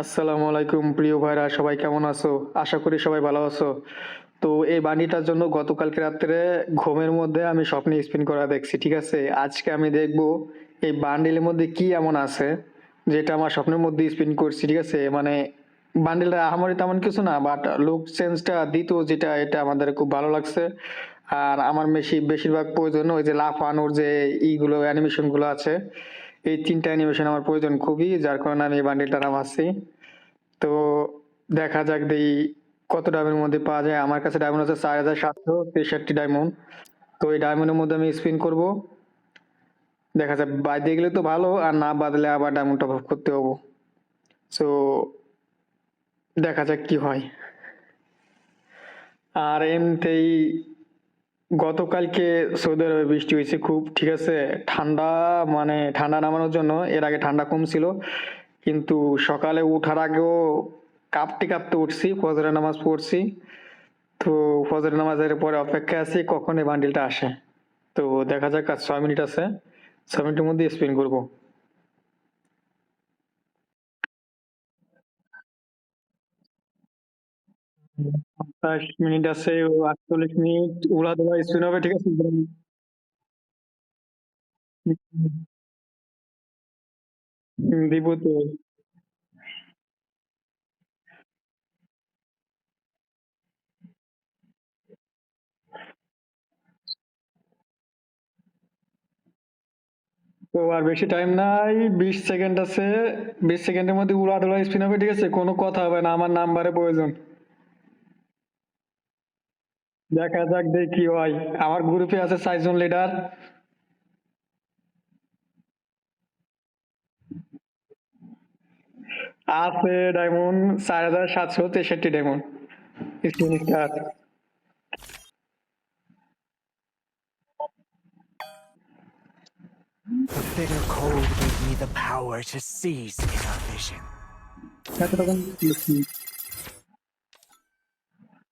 আসসালামু আলাইকুম, প্রিয় ভাইরা, সবাই কেমন আছো? আশা করি সবাই ভালো আছো। তো এই বান্ডিটার জন্য গতকালকে রাত্রে ঘুমের মধ্যে আমি স্বপ্নে স্পিন করা দেখছি, ঠিক আছে? আজকে আমি দেখব এই বান্ডিলের মধ্যে কি এমন আছে যেটা আমার স্বপ্নের মধ্যে স্পিন করছি, ঠিক আছে? মানে বান্ডিলটা আহামরি তেমন কিছু না বাট লুক চেঞ্জটা দিত যেটা, এটা আমাদের খুব ভালো লাগছে। আর আমার বেশি বেশিরভাগ প্রয়োজন ওই যে লাফানোর যে ইগুলো অ্যানিমেশনগুলো আছে এই তিনটা অ্যানিমেশন আমার প্রয়োজন খুবই, যার কারণে আমি এই বান্ডিলটা নামাচ্ছি তো দেখা যাক দেই কত ডায়মন্ডের মধ্যে পাওয়া যায়। আমার কাছে ডায়মন্ড আছে চার হাজার সাতশো তেষট্টি ডায়মন্ড তো এই ডায়মন্ডের মধ্যে আমি স্পিন করব। দেখা যাক, বাদ গেলে তো ভালো, আর না বাদলে আবার ডায়মন্ড টপ আপ করতে হব। সো দেখা যাক কি হয়। আর এমনিতেই গতকালকে সৌদি আরবে বৃষ্টি হয়েছে, খুব ঠিক আছে। ঠান্ডা মানে ঠান্ডা নামানোর জন্য, এর আগে ঠান্ডা কম ছিল কিন্তু সকালে উঠার আগেও কাঁপতে কাঁপতে উঠছি, ফজরের নামাজ পড়ছি। তো ফজরের নামাজের পরে অপেক্ষায় আছি, কখন এই বান্ডিলটা আসে। তো দেখা যাক আর ছয় মিনিট আছে। ছয় মিনিটের মধ্যে স্পিন করব। মিনিট আছে আটচল্লিশ মিনিট দুরা স্পিন হবে, ঠিক আছে? দিব তো। তো আর বেশি টাইম নাই, বিশ সেকেন্ড আছে, বিশ সেকেন্ডের মধ্যে উড়া দোলা স্পিন হবে, ঠিক আছে? কোনো কথা হবে না, আমার নাম্বারে প্রয়োজন। দেখা যাক দেখি কি হয় আমার গ্রুপে আছে চারজন লিডার আছে ডায়মন্ড চার হাজার সাতশো তেষট্টি diamond. The bitter cold gave me the power to seize inner vision.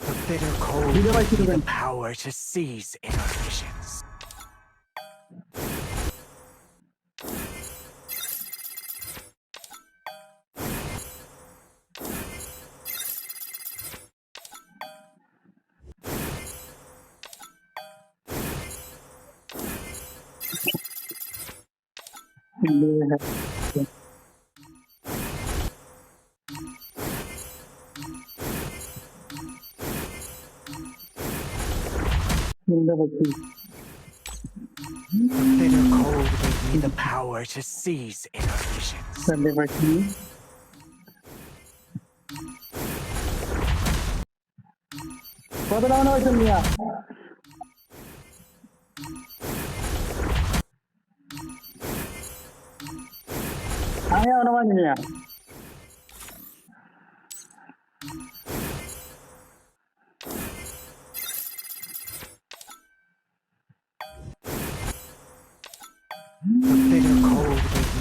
The bitter cold Video by gave me the power to seize inner visions. Şimdi bakayım. The bitter cold gave me the power to seize inner visions. Şimdi bakayım. Kapıdan açın ya. Ayağı onu var ya.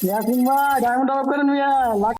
યાસીનમાં diamond off કરીને લાખ